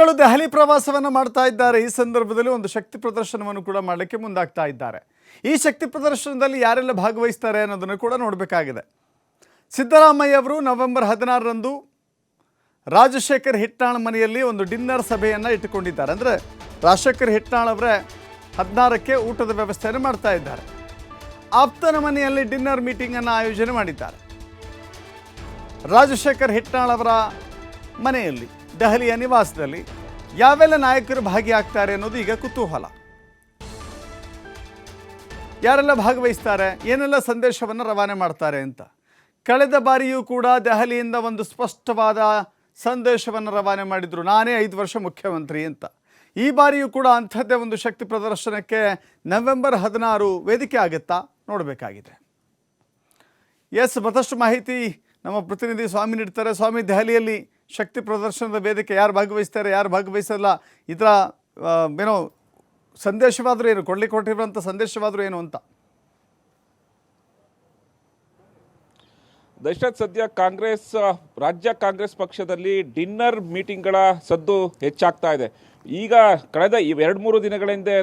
ಗಳು ದೆಹಲಿ ಪ್ರವಾಸವನ್ನು ಮಾಡ್ತಾ ಇದ್ದಾರೆ. ಈ ಸಂದರ್ಭದಲ್ಲಿ ಒಂದು ಶಕ್ತಿ ಪ್ರದರ್ಶನವನ್ನು ಕೂಡ ಮಾಡಲಿಕ್ಕೆ ಮುಂದಾಗ್ತಾ ಇದ್ದಾರೆ. ಈ ಶಕ್ತಿ ಪ್ರದರ್ಶನದಲ್ಲಿ ಯಾರೆಲ್ಲ ಭಾಗವಹಿಸ್ತಾರೆ ಅನ್ನೋದನ್ನು ಕೂಡ ನೋಡಬೇಕಾಗಿದೆ. ಸಿದ್ದರಾಮಯ್ಯ ಅವರು ನವೆಂಬರ್ ಹದಿನಾರರಂದು ರಾಜಶೇಖರ್ ಹಿಟ್ನಾಳ್ ಮನೆಯಲ್ಲಿ ಒಂದು ಡಿನ್ನರ್ ಸಭೆಯನ್ನು ಇಟ್ಟುಕೊಂಡಿದ್ದಾರೆ. ಅಂದರೆ ರಾಜಶೇಖರ್ ಹಿಟ್ನಾಳ್ ಅವರೇ ಹದಿನಾರಕ್ಕೆ ಊಟದ ವ್ಯವಸ್ಥೆಯನ್ನು ಮಾಡ್ತಾ ಇದ್ದಾರೆ. ಆಪ್ತನ ಮನೆಯಲ್ಲಿ ಡಿನ್ನರ್ ಮೀಟಿಂಗನ್ನು ಆಯೋಜನೆ ಮಾಡಿದ್ದಾರೆ. ರಾಜಶೇಖರ್ ಹಿಟ್ನಾಳ್ ಅವರ ಮನೆಯಲ್ಲಿ ದೆಹಲಿಯ ನಿವಾಸದಲ್ಲಿ ಯಾವೆಲ್ಲ ನಾಯಕರು ಭಾಗಿಯಾಗ್ತಾರೆ ಅನ್ನೋದು ಈಗ ಕುತೂಹಲ. ಯಾರೆಲ್ಲ ಭಾಗವಹಿಸ್ತಾರೆ, ಏನೆಲ್ಲ ಸಂದೇಶವನ್ನು ರವಾನೆ ಮಾಡ್ತಾರೆ ಅಂತ. ಕಳೆದ ಬಾರಿಯೂ ಕೂಡ ದೆಹಲಿಯಿಂದ ಒಂದು ಸ್ಪಷ್ಟವಾದ ಸಂದೇಶವನ್ನು ರವಾನೆ ಮಾಡಿದರು, ನಾನೇ ಐದು ವರ್ಷ ಮುಖ್ಯಮಂತ್ರಿ ಅಂತ. ಈ ಬಾರಿಯೂ ಕೂಡ ಅಂಥದ್ದೇ ಒಂದು ಶಕ್ತಿ ಪ್ರದರ್ಶನಕ್ಕೆ ನವೆಂಬರ್ ಹದಿನಾರು ವೇದಿಕೆ ಆಗುತ್ತಾ? ನೋಡಬೇಕಾಗಿದೆ. ಎಸ್, ಮತ್ತಷ್ಟು ಮಾಹಿತಿ ನಮ್ಮ ಪ್ರತಿನಿಧಿ ಸ್ವಾಮಿ ನೀಡ್ತಾರೆ ಸ್ವಾಮಿ, ದೆಹಲಿಯಲ್ಲಿ ಶಕ್ತಿ ಪ್ರದರ್ಶನದ ವೇದಿಕೆ ಯಾರು ಭಾಗವಹಿಸ್ತಾರೆ, ಯಾರು ಭಾಗವಹಿಸಲ್ಲ ಇದರ ಏನೋ ಸಂದೇಶವಾದರೂ ಏನು ಕೊಡ್ಲಿಕ್ಕೆ ಕೊಟ್ಟಿರುವಂಥ ಸಂದೇಶವಾದರೂ ಏನು ಅಂತ? ದಶರಥ್ ಸದ್ಯ ಕಾಂಗ್ರೆಸ್, ರಾಜ್ಯ ಕಾಂಗ್ರೆಸ್ ಪಕ್ಷದಲ್ಲಿ ಡಿನ್ನರ್ ಮೀಟಿಂಗ್ಗಳ ಸದ್ದು ಹೆಚ್ಚಾಗ್ತಾ ಇದೆ. ಈಗ ಕಳೆದ ಎರಡು ಮೂರು ದಿನಗಳ ಹಿಂದೆ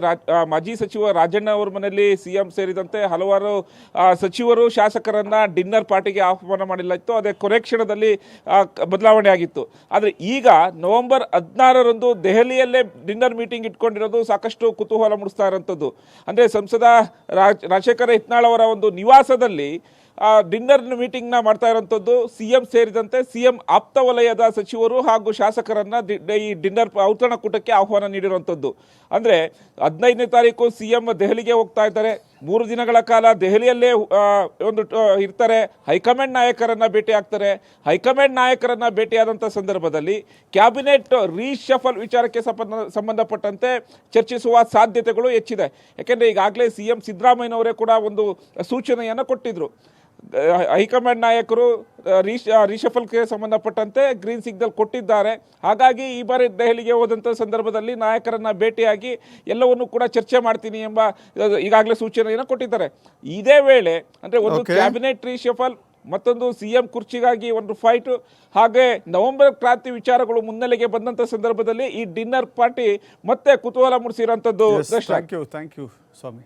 ಮಾಜಿ ಸಚಿವ ರಾಜಣ್ಣ ಅವರ ಮನೆಯಲ್ಲಿ ಸಿಎಂ ಸೇರಿದಂತೆ ಹಲವಾರು ಸಚಿವರು ಶಾಸಕರನ್ನ ಡಿನ್ನರ್ ಪಾರ್ಟಿಗೆ ಆಹ್ವಾನ ಮಾಡಿಲ್ಲ ಇತ್ತು. ಅದೇ ಕೊನೆ ಕ್ಷಣದಲ್ಲಿ ಬದಲಾವಣೆ ಆಗಿತ್ತು. ಆದರೆ ಈಗ ನವೆಂಬರ್ ಹದಿನಾರರಂದು ದೆಹಲಿಯಲ್ಲೇ ಡಿನ್ನರ್ ಮೀಟಿಂಗ್ ಇಟ್ಕೊಂಡಿರೋದು ಸಾಕಷ್ಟು ಕುತೂಹಲ ಮೂಡಿಸ್ತಾ ಇರೋಂಥದ್ದು. ಅಂದರೆ ಸಂಸದ ರಾಜ್, ರಾಜಶೇಖರ ಹಿತ್ನಾಳ್ ಅವರ ಒಂದು ನಿವಾಸದಲ್ಲಿ ಡಿನ್ನರ್ ಮೀಟಿಂಗ್ನ ಮಾಡ್ತಾ ಇರೋಂಥದ್ದು ಸಿ ಎಂ ಸೇರಿದಂತೆ ಸಿ ಎಂ ಆಪ್ತ ವಲಯದ ಸಚಿವರು ಹಾಗೂ ಶಾಸಕರನ್ನು ಈ ಡಿನ್ನರ್ ಔತಣಕೂಟಕ್ಕೆ ಆಹ್ವಾನ ನೀಡಿರುವಂಥದ್ದು ಅಂದರೆ ಹದಿನೈದನೇ ತಾರೀಕು ಸಿ ಎಂ ದೆಹಲಿಗೆ ಹೋಗ್ತಾ ಇದ್ದಾರೆ. ಮೂರು ದಿನಗಳ ಕಾಲ ದೆಹಲಿಯಲ್ಲೇ ಒಂದು ಇರ್ತಾರೆ. ಹೈಕಮಾಂಡ್ ನಾಯಕರನ್ನು ಭೇಟಿ ಆಗ್ತಾರೆ. ಹೈಕಮಾಂಡ್ ನಾಯಕರನ್ನು ಭೇಟಿಯಾದಂಥ ಸಂದರ್ಭದಲ್ಲಿ ಕ್ಯಾಬಿನೆಟ್ ರೀಶಫಲ್ ವಿಚಾರಕ್ಕೆ ಸಂಬಂಧ ಸಂಬಂಧಪಟ್ಟಂತೆ ಚರ್ಚಿಸುವ ಸಾಧ್ಯತೆಗಳು ಹೆಚ್ಚಿದೆ. ಯಾಕೆಂದರೆ ಈಗಾಗಲೇ ಸಿ ಎಂ ಸಿದ್ದರಾಮಯ್ಯನವರೇ ಕೂಡ ಒಂದು ಸೂಚನೆಯನ್ನು ಕೊಟ್ಟಿದ್ರು. ಅಹ್, ಹೈಕಮಾಂಡ್ ನಾಯಕರು ರೀಶ್ ರಿಷಫಲ್ಗೆ ಸಂಬಂಧಪಟ್ಟಂತೆ ಗ್ರೀನ್ ಸಿಗ್ನಲ್ ಕೊಟ್ಟಿದ್ದಾರೆ. ಹಾಗಾಗಿ ಈ ಬಾರಿ ದೆಹಲಿಗೆ ಹೋದಂಥ ಸಂದರ್ಭದಲ್ಲಿ ನಾಯಕರನ್ನ ಭೇಟಿಯಾಗಿ ಎಲ್ಲವನ್ನು ಕೂಡ ಚರ್ಚೆ ಮಾಡ್ತೀನಿ ಎಂಬ ಈಗಾಗಲೇ ಸೂಚನೆಯನ್ನು ಕೊಟ್ಟಿದ್ದಾರೆ. ಇದೇ ವೇಳೆ ಅಂದರೆ ಒಂದು ಕ್ಯಾಬಿನೆಟ್ ರೀಶಫಲ್ ಮತ್ತೊಂದು ಸಿ ಎಂ ಕುರ್ಚಿಗಾಗಿ ಒಂದು ಫೈಟು ಹಾಗೆ ನವೆಂಬರ್ ಕ್ರಾಂತಿ ವಿಚಾರಗಳು ಮುನ್ನೆಲೆಗೆ ಬಂದಂಥ ಸಂದರ್ಭದಲ್ಲಿ ಈ ಡಿನ್ನರ್ ಪಾರ್ಟಿ ಮತ್ತೆ ಕುತೂಹಲ ಮೂಡಿಸಿರೋಂಥದ್ದು thank you thank you Swami.